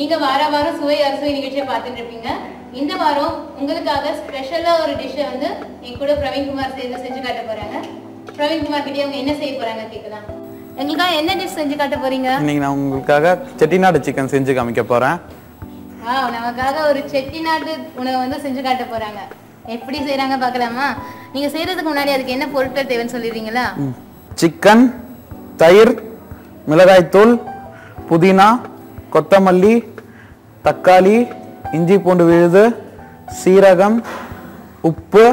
நீங்க வார வாரம் சுவை அறுசுவை நிகழ்ச்சியை பார்த்துட்டு இருப்பீங்க. இந்த வாரம் உங்களுக்காக ஸ்பெஷலா ஒரு டிஷ்ஷை வந்து என் கூட பிரவீன்குமார் சேர்ந்து செஞ்சு காட்ட போறாங்க. பிரவீன்குமார் கிட்டே அவங்க என்ன செய்ய போறாங்க கேட்கலாம். எங்களுக்காக என்ன டிஷ் செஞ்சு காட்ட போறீங்க? இன்னைக்கு நான் உங்களுக்காக செட்டிநாடு சிக்கன் செஞ்சு காமிக்க போறேன். ஆ நமக்காக ஒரு செட்டிநாட்டு உணவை வந்து செஞ்சு காட்ட போறாங்க. எப்படி செய்றாங்க பார்க்கலாமா? நீங்க செய்யறதுக்கு முன்னாடி அதுக்கு என்ன பொருட்கள் தேவைன்னு சொல்லிடுறீங்களா? சிக்கன் தயிர் மிளகாய்த்தூள் புதினா கொத்தமல்லி தக்காளி இஞ்சி பூண்டு விழுது சீரகம் உப்பு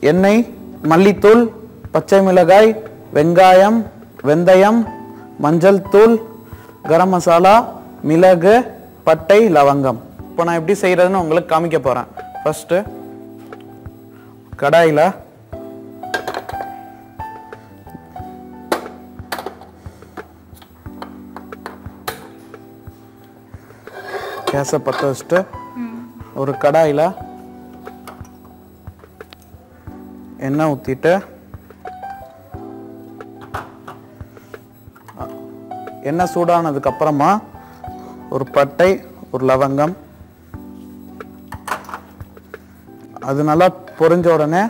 எண்ணெய் மல்லித்தூள் பச்சை மிளகாய் வெங்காயம் வெந்தயம் மஞ்சள் தூள் கரம் மசாலா மிளகு பட்டை லவங்கம். இப்போ நான் எப்படி செய்கிறதுன்னு உங்களுக்கு காமிக்க போகிறேன் ஃபஸ்ட்டு கடாயில் கேஸை பற்ற வச்சுட்டு ஒரு கடாயில் எண்ணெய் ஊற்றிட்டு எண்ணெய் சூடானதுக்கு அப்புறமா ஒரு பட்டை ஒரு லவங்கம். அது நல்லா பொரிஞ்ச உடனே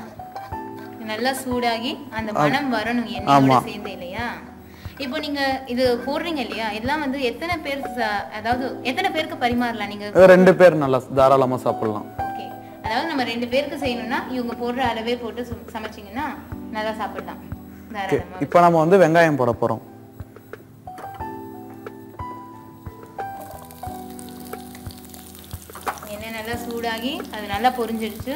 நல்லா சூடாகி அந்த மனம் வரணும் இல்லையா இப்போ நீங்க இது போடுறீங்க இல்லையா? இதெல்லாம் வந்து எத்தனை பேர் அதாவது எத்தனை பேருக்கு பரிமாறலாம் நீங்க? ரெண்டு பேர் நல்லா தாராளமாக சாப்பிடலாம். ஓகே. அதாவது நம்ம ரெண்டு பேருக்கு செய்யணும்னா இவங்க போடுற அளவே போட்டு சமைச்சீங்கன்னா நல்லா சாப்பிடலாம். தாராளமா. இப்போ நம்ம வந்து வெங்காயம் போட போகிறோம் எண்ணெய் நல்லா சூடாகி அது நல்லா பொரிஞ்சிடுச்சு.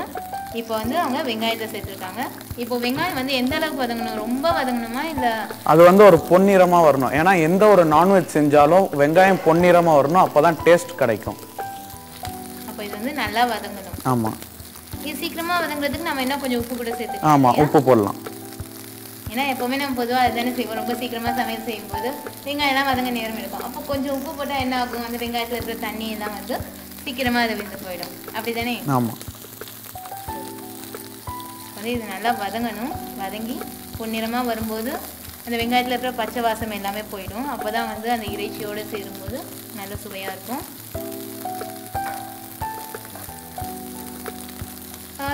இப்போ வந்து அவங்க வெங்காயத்தை சேர்த்துருக்காங்க. இப்போ வெங்காயம் வந்து எந்த அளவுக்கு வதங்கணும்? ரொம்ப வதங்கணுமா இல்லை அது வந்து ஒரு பொன்னிறமாக வரணும். ஏன்னா எந்த ஒரு நான்வெஜ் செஞ்சாலும் வெங்காயம் பொன்னிறமாக வரணும். அப்போ தான் டேஸ்ட் கிடைக்கும். அப்போ இது வந்து நல்லா வதங்கணும். ஆமாம் இது சீக்கிரமா வதங்குறதுக்கு நம்ம என்ன கொஞ்சம் உப்பு கூட சேர்த்துக்கலாம். ஆமாம் உப்பு போடலாம். ஏன்னா எப்பவுமே நம்ம பொதுவாக அதுதானே செய்வோம். ரொம்ப சீக்கிரமா சமையல் செய்யும்போது வெங்காயம்லாம் வதங்க நேரம் எடுக்கும். அப்போ கொஞ்சம் உப்பு போட்டால் என்ன ஆகும்? அந்த வெங்காயத்தில் இருக்கிற தண்ணி எல்லாம் வந்து சீக்கிரமா அது வெந்து போயிடும். அப்படிதானே? ஆமாம் வந்து இது நல்லா வதங்கணும். வதங்கி பொன்னிறமா வரும்போது அந்த வெங்காயத்தில் இருக்கிற பச்சை வாசம் எல்லாமே போயிடும். அப்போ தான் வந்து அந்த இறைச்சியோடு சேரும்போது நல்ல சுவையாக இருக்கும்.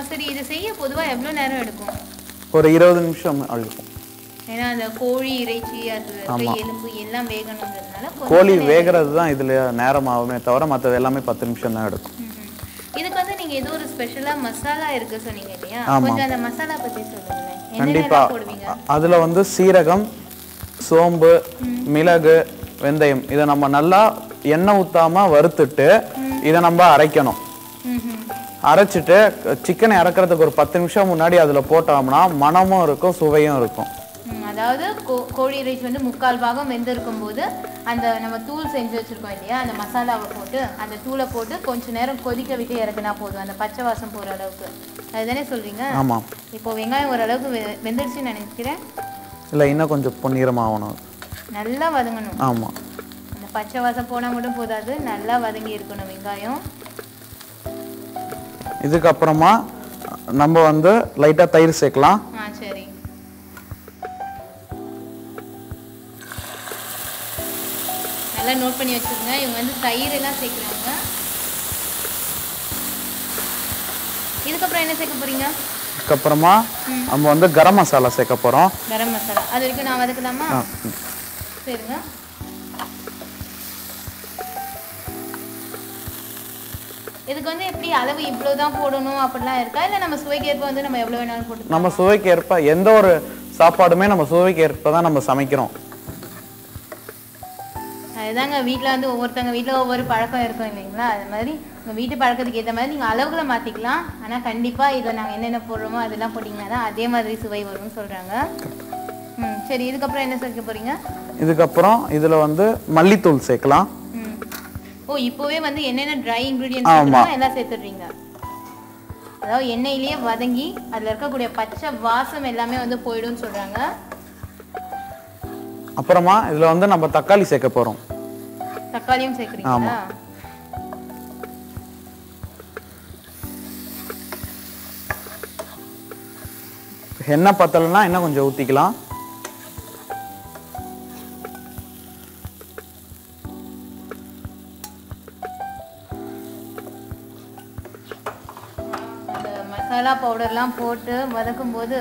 சரி இதை செய்ய பொதுவாக எவ்வளோ நேரம் எடுக்கும்? ஒரு இருபது நிமிஷம் அழுக்கும் ஏன்னா அந்த கோழி இறைச்சி அது எலும்பு எல்லாம் வேகணுங்கிறதுனால கோழி வேகிறது தான் இதில் நேரம் ஆகுமே தவிர மற்றது எல்லாமே பத்து நிமிஷம் தான் எடுக்கும் ம்ஹும். இதுக்கு வந்து நீங்க ஏதோ ஒரு ஸ்பெஷலா மசாலா இருக்கு சொன்னீங்க இல்லையா. கொஞ்சம் அந்த மசாலா பத்தி சொல்லுங்களேன். கண்டிப்பா. அதில் வந்து சீரகம் சோம்பு மிளகு வெந்தயம். இதை நம்ம நல்லா எண்ணெய் ஊத்தாம வறுத்துட்டு இதை நம்ம அரைக்கணும். அரைச்சிட்டு சிக்கனை இறக்குறதுக்கு ஒரு பத்து நிமிஷம் முன்னாடி அதில் போட்டோம்னா மணமும் இருக்கும் சுவையும் இருக்கும். அதாவது கோ- கோழி இறைச்சி வந்து முக்கால் பாகம் வெந்திருக்கும் போது அந்த நம்ம தூள் செஞ்சு வச்சிருக்கோம் இல்லையா அந்த மசாலாவை போட்டு அந்த தூளை போட்டு கொஞ்ச நேரம் கொதிக்க விட்டு இறக்குனா போதும் அந்த பச்சை வாசம் போற அளவுக்கு. அதுதானே சொல்றீங்க? ஆமாம் இப்போ வெங்காயம் ஓரளவுக்கு வெ- வெந்துருச்சுன்னு நினைக்கிறேன். இல்லை இன்னும் கொஞ்சம் பொன்னிறமாகணும் நல்லா வதங்கணும். ஆமாம் அந்த பச்சை வாசம் போனா மட்டும் போதாது நல்லா வதங்கி இருக்கணும் வெங்காயம். இதுக்கப்புறமா நம்ம வந்து லைட்டாக தயிர் சேர்க்கலாம். பண்ணி வச்சுக்கோங்க இவங்க வந்து தயிர் எல்லாம் சேர்க்குறாங்க. இதுக்கப்புறம் என்ன சேர்க்க போறீங்க? அதுக்கப்புறமா நம்ம வந்து கரம் மசாலா சேர்க்க போகிறோம் கரம் மசாலா. அது வரைக்கும் நான் வதக்கலாமா? சரிங்க. இதுக்கு வந்து எப்படி அளவு இவ்வளவுதான் போடணும் அப்படிலாம் இருக்கா? இல்லை நம்ம சுவைக்கு ஏற்ப வந்து நம்ம எவ்வளோ வேணாலும் போட்டு நம்ம சுவைக்கு ஏற்ப எந்த ஒரு சாப்பாடுமே நம்ம சுவைக்கு ஏற்ப தான் நம்ம சமைக்கிறோம். அதுதாங்க வீட்டில் வந்து ஒவ்வொருத்தவங்க வீட்டில் ஒவ்வொரு பழக்கம் இருக்கும் இல்லைங்களா? அது மாதிரி உங்கள் வீட்டு பழக்கத்துக்கு ஏற்ற மாதிரி நீங்கள் அளவுகளை மாற்றிக்கலாம் ஆனால் கண்டிப்பாக இதில் நாங்கள் என்னென்ன போடுறோமோ அதெல்லாம் போட்டிங்கன்னா தான் அதே மாதிரி சுவை வரும்னு சொல்கிறாங்க ம் சரி இதுக்கப்புறம் என்ன சேர்க்க போகிறீங்க இதுக்கப்புறம் இதில் வந்து மல்லித்தூள் சேர்க்கலாம். ஓ இப்போவே வந்து என்னென்ன ட்ரை இன்க்ரீடியன்ஸ் எல்லாம் சேர்த்துடுறீங்க. அதாவது எண்ணெயிலேயே வதங்கி அதில் இருக்கக்கூடிய பச்சை வாசம் எல்லாமே வந்து போயிடும்னு சொல்கிறாங்க அப்புறமா இதில் வந்து நம்ம தக்காளி சேர்க்க போகிறோம் தக்காளியும் சேர்க்குறீங்களா? எண்ணெய் பத்தலைன்னா என்ன கொஞ்சம் ஊற்றிக்கலாம் மசாலா பவுடர்லாம் போட்டு வதக்கும்போது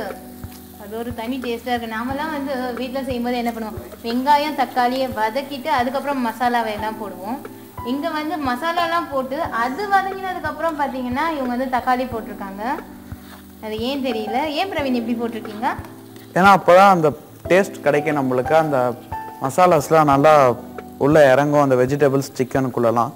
அது ஒரு தனி டேஸ்ட்டாக இருக்குது நாமெல்லாம் வந்து வீட்டில் செய்யும்போது என்ன பண்ணுவோம்? வெங்காயம் தக்காளியை வதக்கிட்டு அதுக்கப்புறம் மசாலாவை எல்லாம் போடுவோம். இங்கே வந்து மசாலாலாம் போட்டு அது வதங்கினதுக்கப்புறம் பார்த்தீங்கன்னா இவங்க வந்து தக்காளி போட்டிருக்காங்க. அது ஏன் தெரியல? ஏன் பிரவீன் இப்படி போட்டிருக்கீங்க? ஏன்னா அப்போ தான் அந்த டேஸ்ட் கிடைக்கும் நம்மளுக்கு. அந்த மசாலாஸ்லாம் நல்லா உள்ள இறங்கும். அந்த வெஜிடபிள்ஸ் சிக்கனுக்குள்ளெல்லாம்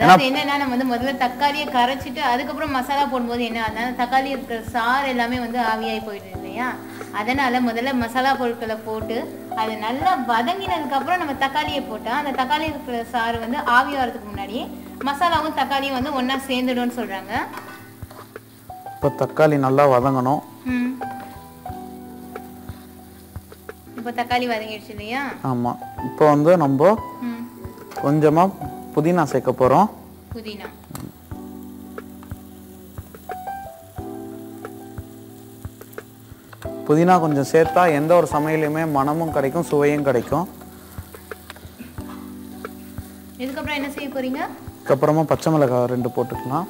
அதாவது என்னன்னா நம்ம வந்து முதல்ல தக்காளியை கரைச்சிட்டு அதுக்கப்புறம் மசாலா போடும்போது என்ன அதனால தக்காளி இருக்கிற சாறு எல்லாமே வந்து ஆவியாகி போயிடுது இல்லையா? அதனால முதல்ல மசாலா பொருட்களை போட்டு அது நல்லா வதங்கினதுக்கு அப்புறம் நம்ம தக்காளியை போட்டா அந்த தக்காளி இருக்கிற சாறு வந்து ஆவி ஆகிறதுக்கு முன்னாடியே மசாலாவும் தக்காளியும் வந்து ஒண்ணா சேர்ந்துடும்னு சொல்றாங்க. இப்போ தக்காளி நல்லா வதங்கணும். இப்போ தக்காளி வதங்கிடுச்சு இல்லையா? ஆமா. இப்போ வந்து நம்ம ம். புதினா சேர்க்க போறோம். புதினா. புதினா கொஞ்சம் சேர்த்தா எந்த ஒரு சமையலையுமே மனமும் கிடைக்கும் சுவையும் கிடைக்கும். இதுக்கப்புறம் என்ன செய்ய போறீங்க? அதுக்கப்புறமா பச்சை மிளகாய் ரெண்டு போட்டுக்கலாம்.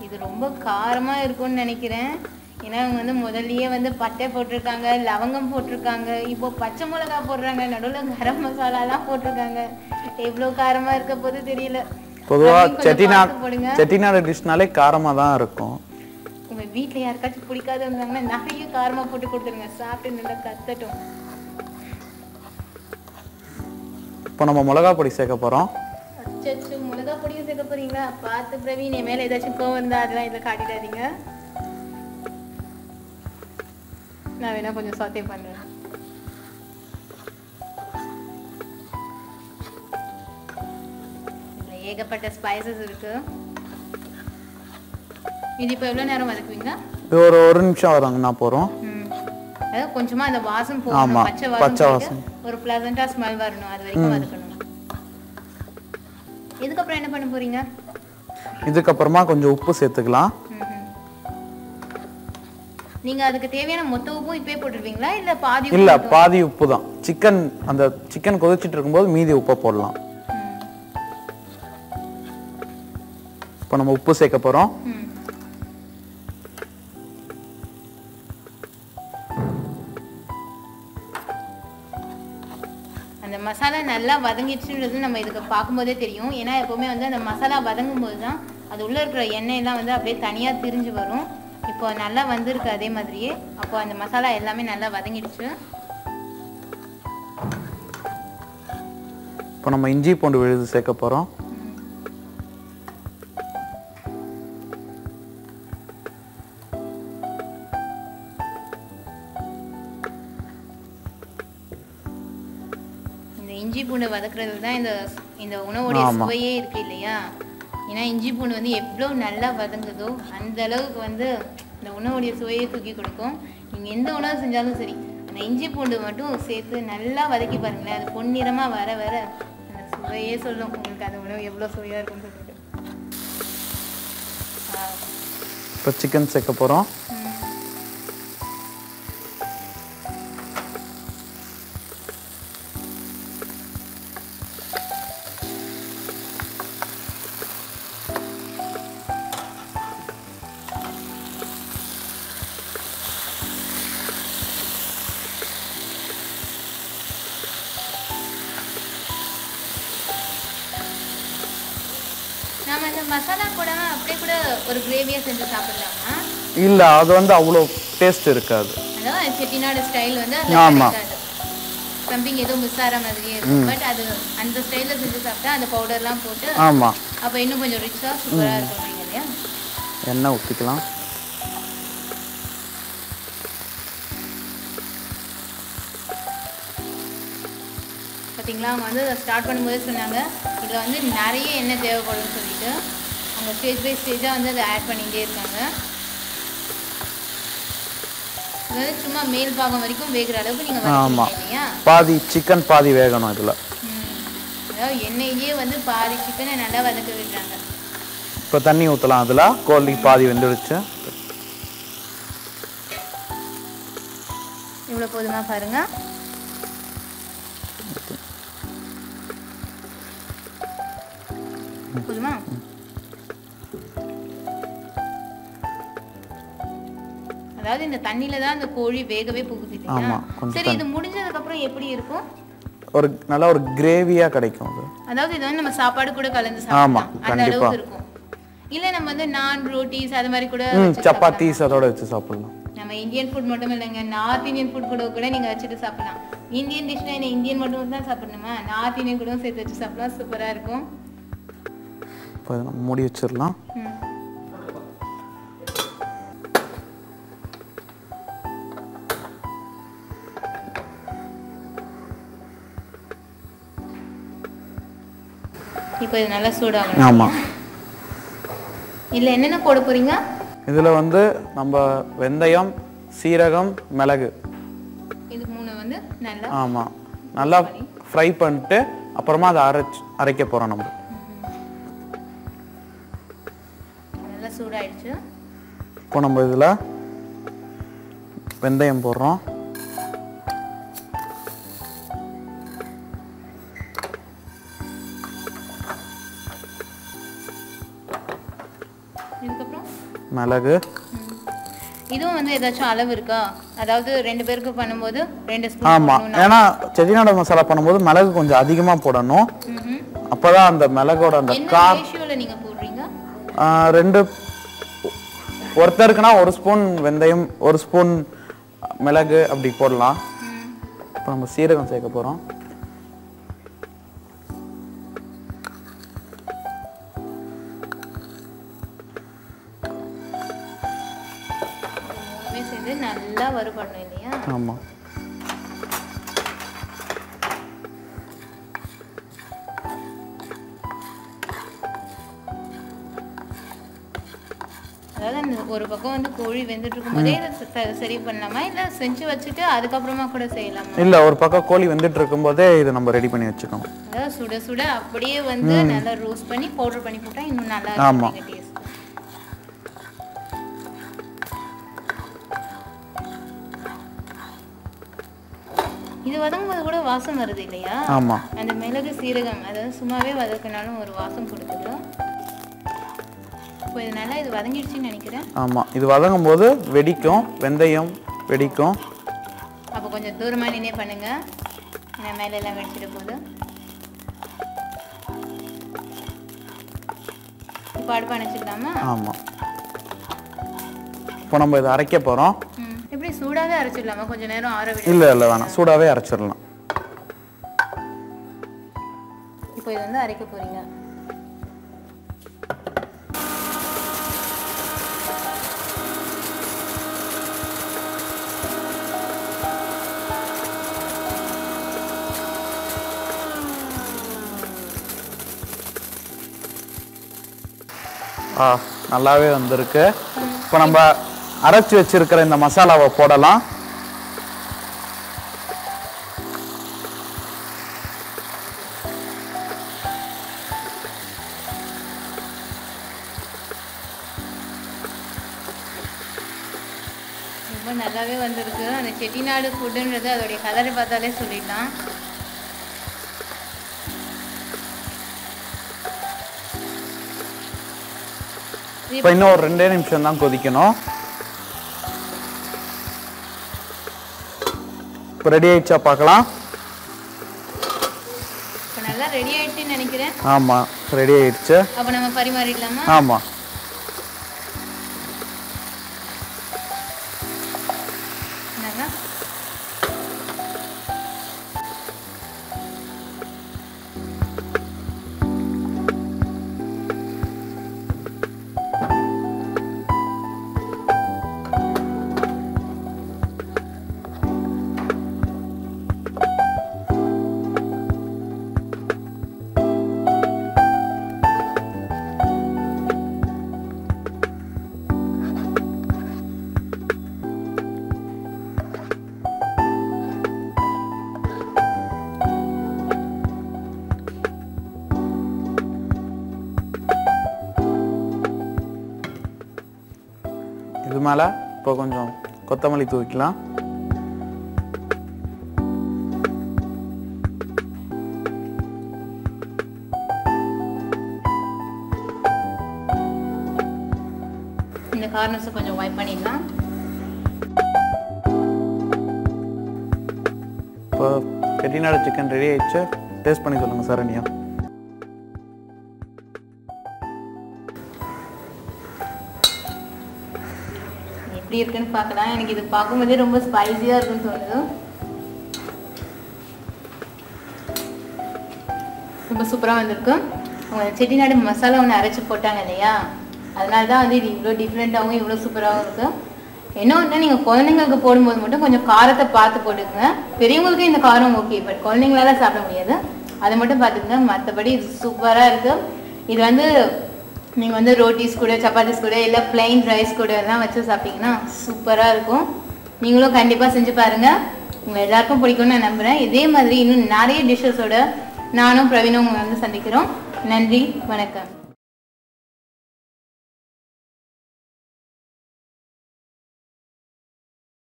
இது ரொம்ப காரமா இருக்கும்னு நினைக்கிறேன். ஏன்னா இவங்க வந்து முதல்லயே வந்து பட்டை போட்டிருக்காங்க லவங்கம் போட்டிருக்காங்க இப்போ பச்சை மிளகா போடுறாங்க நடுவில் கரம் மசாலாலாம் போட்டிருக்காங்க. எவ்வளோ காரமா இருக்க போது தெரியல. பொதுவா அதையும் கொஞ்சம் செட்டிநாடு செட்டிநாடு டிஷ்னாலே காரமா தான் இருக்கும். உங்க வீட்ல யாருக்காச்சும் பிடிக்காத இருந்தாங்கன்னா நிறைய காரமா போட்டு கொடுத்துருங்க. சாப்பிட்டு நல்லா கத்தட்டும். இப்போ நம்ம மிளகா பொடி சேர்க்க போறோம். அச்சச்சோ மிளகா பொடியும் சேர்க்க போறீங்களா? பார்த்து பிரவீன் என் மேல ஏதாச்சும் கோவம் இருந்தா அதெல்லாம் இதில் காட்டிடாதீங்க. நான் வேணா கொஞ்சம் சாத்தே பண்றேன் இதுல ஏகப்பட்ட ஸ்பைசஸ் இருக்கு. இது இப்போ எவ்வளோ நேரம் வதக்குவீங்க? ஒரு ஒரு நிமிஷம் வதங்கினா போறோம். ம். அதாவது கொஞ்சமா அந்த வாசம் போகணும் பச்சை வாசம் ஒரு பிளசண்டா ஸ்மெல் வரணும் அது வரைக்கும் வதக்கணும். இதுக்கப்புறம் என்ன பண்ண போறீங்க? இதுக்கப்புறமா கொஞ்சம் உப்பு சேர்த்துக்கலாம். நீங்க அதுக்கு தேவையான மொத்த உப்பும் இப்பவே போட்டுருவீங்களா இல்ல பாதி இல்ல? பாதி உப்பு தான் சிக்கன் அந்த சிக்கன் கொதிச்சிட்டு இருக்கும்போது மீதி உப்பை போடலாம். இப்போ நம்ம உப்பு சேர்க்க போறோம். அந்த மசாலா நல்லா வதங்கிடுச்சுன்றது நம்ம இதுக்கு பார்க்கும்போதே தெரியும் ஏன்னா எப்பவுமே வந்து அந்த மசாலா வதங்கும் போது தான் அது உள்ள இருக்கிற எண்ணெயெல்லாம் வந்து அப்படியே தனியா திரிஞ்சு வரும் இப்போ நல்லா வந்திருக்கு அதே மாதிரியே. அப்போ அந்த மசாலா எல்லாமே நல்லா வதங்கிடுச்சு. இப்போ நம்ம இஞ்சி பூண்டு விழுது சேர்க்க போறோம். இந்த இஞ்சி பூண்டு வதக்குறது தான் இந்த இந்த உணவுடைய. சுவையே இருக்கு இல்லையா? ஏன்னா இஞ்சி பூண்டு வந்து எவ்வளோ நல்லா வதங்குதோ அந்த அளவுக்கு வந்து உணவுடைய சுவையை தூக்கி கொடுக்கும். நீங்க எந்த உணவு செஞ்சாலும் சரி அந்த இஞ்சி பூண்டு மட்டும் சேர்த்து நல்லா வதக்கி பாருங்களேன். அது பொன்னிறமா வர வர அந்த சுவையே சொல்லும். உங்களுக்கு அந்த உணவு எவ்வளோ சுவையா இருக்கும்னு சொல்லிட்டு. இப்போ சிக்கன் சேர்க்க போறோம். ஒரு கிரேவியா செஞ்சு சாப்பிடலாமா? இல்ல அது வந்து அவ்வளோ டேஸ்ட் இருக்காது. அதான் செட்டிநாடு ஸ்டைல் வந்து ஆமா. சம்திங் ஏதோ மிஸ் ஆகிற மாதிரியே இருக்கும். பட் அது அந்த ஸ்டைலில் செஞ்சு சாப்பிட்டா அந்த பவுடர்லாம் போட்டு ஆமா. அப்போ இன்னும் கொஞ்சம் ரிச்சாக சூப்பராக இருக்கும் இல்லையா? எண்ணெய் ஊற்றிக்கலாம் பார்த்தீங்களா அவங்க வந்து ஸ்டார்ட் பண்ணும்போது சொன்னாங்க இதில் வந்து நிறைய எண்ணெய் தேவைப்படும்னு சொல்லிட்டு. அவங்க ஸ்டேஜ் பை ஸ்டேஜாக வந்து அதை ஆட் பண்ணிகிட்டே இருக்காங்க. இது வந்து சும்மா மேல் பாகம் வரைக்கும் வேகிற அளவுக்கு நீங்கள் ஆமா. வதக்குறீங்க இல்லையா? பாதி சிக்கன் பாதி வேகணும் இதுல. அதாவது எண்ணெயிலேயே வந்து பாதி சிக்கனை நல்லா வதக்க விடுறாங்க. இப்போ தண்ணி ஊற்றலாம் அதுல. கோழி பாதி வெந்துடுச்சு. இவ்வளோ போதுமா பாருங்க. போதுமா? அதாவது இந்த தண்ணியில தான் அந்த கோழி வேகவே போகுது இல்லையா ஆமா, கொஞ்சம் சரி இது முடிஞ்சதுக்கு அப்புறம் எப்படி இருக்கும்? ஒரு நல்ல ஒரு கிரேவியா கிடைக்கும் அது. அதாவது இது வந்து நம்ம சாப்பாடு கூட கலந்து சாப்பிடலாம். அந்த. அளவுக்கு இருக்கும். இல்ல நம்ம வந்து நான் ரோட்டிஸ் அது மாதிரி கூட சப்பாத்திஸ் அதோட வச்சு சாப்பிடலாம். நம்ம இந்தியன் ஃபுட் மட்டும் இல்லைங்க நார்த் இந்தியன் ஃபுட் கூட கூட நீங்க வச்சுட்டு சாப்பிடலாம். இந்தியன் டிஷ்னா என்ன இந்தியன் மட்டும் தான் சாப்பிடணுமா? நார்த் இந்தியன் கூட சேர்த்து வச்சு சாப்பிடலாம் சூப்பரா இருக்கும். மூடி வச்சிடலாம். இப்போ இது நல்லா சூடாகணும். ஆமா. இல்ல என்னென்ன போட போறீங்க? இதுல வந்து நம்ம வெந்தயம் சீரகம் மிளகு. இது மூணு வந்து நல்லா ஆமா. நல்லா ஃப்ரை பண்ணிட்டு அப்புறமா அதை அரைச்சு அரைக்க போறோம் நம்ம. நல்லா சூடாயிடுச்சு. இப்போ நம்ம இதுல வெந்தயம் போடுறோம். மிளகு. இதுவும் வந்து ஏதாச்சும் அளவு இருக்கா? அதாவது ரெண்டு பேருக்கு பண்ணும்போது ரெண்டு ஸ்பூன் ஆமா. ஏன்னா செட்டிநாடு மசாலா பண்ணும்போது மிளகு கொஞ்சம் அதிகமா போடணும். அப்பதான் அந்த மிளகோட அந்த கா ரேஷியோல நீங்க போடுறீங்க? ரெண்டு ஒருத்தருக்குன்னா ஒரு ஸ்பூன் வெந்தயம் ஒரு ஸ்பூன் மிளகு அப்படி போடலாம். இப்போ நம்ம சீரகம் சேர்க்க போறோம். பக்கம் வந்து கோழி வெந்துட்டு இருக்கும்போதே இதை சரி பண்ணலாமா? இல்ல செஞ்சு வச்சுட்டு அதுக்கப்புறமா கூட செய்யலாமா? இல்ல ஒரு பக்கம் கோழி வெந்துட்டு இருக்கும்போதே இதை நம்ம ரெடி பண்ணி வச்சுக்கணும். அதாவது சுட சுட அப்படியே வந்து நல்லா ரோஸ்ட் பண்ணி பவுடர் பண்ணி போட்டா இன்னும் நல்லா ஆமா. இருக்கும் டேஸ்ட் இது வதங்கும் போது கூட வாசம் வருது இல்லையா? ஆமா. அந்த மிளகு சீரகம் அதாவது சும்மாவே வதக்கினாலும் ஒரு வாசம் கொடுக்குது இப்போ இது நல்லா இது வதங்கிடுச்சுன்னு நினைக்கிறேன். ஆமா இது வதங்கும் போது வெடிக்கும் வெந்தயம் வெடிக்கும். அப்போ கொஞ்சம் தூரமா நின்னே பண்ணுங்க. ஏன்னா மேல எல்லாம் வெடிச்சிட போகுது. இப்போ அடுப்பு அணைச்சிக்கலாமா? ஆமா. இப்போ நம்ம இதை அரைக்க போறோம். ம் எப்படி சூடாவே அரைச்சிடலாமா? கொஞ்சம் நேரம் ஆற இல்ல இல்ல வேணாம். சூடாவே அரைச்சிடலாம். இப்போ இது வந்து அரைக்க போறீங்க. ஆ நல்லாவே வந்திருக்கு. இப்போ நம்ம அரைச்சி வச்சிருக்கிற இந்த மசாலாவை போடலாம். ரொம்ப நல்லாவே வந்திருக்கு. அந்த செட்டிநாடு ஃபுட்டுன்றது அதோடைய கலரை பார்த்தாலே சொல்லிடலாம். இப்போ இன்னும் ஒரு ரெண்டே நிமிஷம் தான் கொதிக்கணும். இப்போ ரெடி ஆயிடுச்சா பார்க்கலாம். நல்லா ரெடி ஆயிடுச்சுன்னு நினைக்கிறேன். ஆமா ரெடி ஆயிடுச்சு. அப்போ நம்ம பரிமாறிடலாமா? ஆமா. மேலே இப்போ கொஞ்சம் கொத்தமல்லி தூக்கிக்கலாம் இந்த கார்னர்ஸை கொஞ்சம் வைப் பண்ணிடலாம். இப்போ பெட்டிநாடு சிக்கன் ரெடி ஆயிடுச்சு. டேஸ்ட் பண்ணி சொல்லுங்கள் சரண்யா. எப்படி இருக்குன்னு பார்க்கலாம். எனக்கு இது பார்க்கும்போதே ரொம்ப ஸ்பைசியாக இருக்குன்னு தோணுது. ரொம்ப சூப்பராக வந்திருக்கு. அவங்க செட்டிநாடு மசாலா ஒன்று அரைச்சி போட்டாங்க இல்லையா? அதனால தான் வந்து இது இவ்வளோ டிஃப்ரெண்ட்டாகவும் இவ்வளோ சூப்பராகவும் இருக்குது என்ன ஒன்று நீங்கள் குழந்தைங்களுக்கு போடும்போது மட்டும் கொஞ்சம் காரத்தை பார்த்து போட்டுக்கங்க. பெரியவங்களுக்கும் இந்த காரம் ஓகே பட் குழந்தைங்களால சாப்பிட முடியாது. அதை மட்டும் பார்த்துக்கங்க. மற்றபடி இது சூப்பராக இருக்குது இது வந்து நீங்கள் வந்து ரோட்டிஸ் கூட சப்பாத்திஸ் கூட இல்லை பிளெயின் ரைஸ் கூட எல்லாம் வச்சு சாப்பிட்டீங்கன்னா சூப்பராக இருக்கும். நீங்களும் கண்டிப்பாக செஞ்சு பாருங்கள் உங்கள் எல்லாருக்கும் பிடிக்கும்னு நான் நம்புகிறேன் இதே மாதிரி இன்னும் நிறைய டிஷ்ஷஸோட நானும் பிரவீனும் உங்களை வந்து சந்திக்கிறோம். நன்றி வணக்கம்.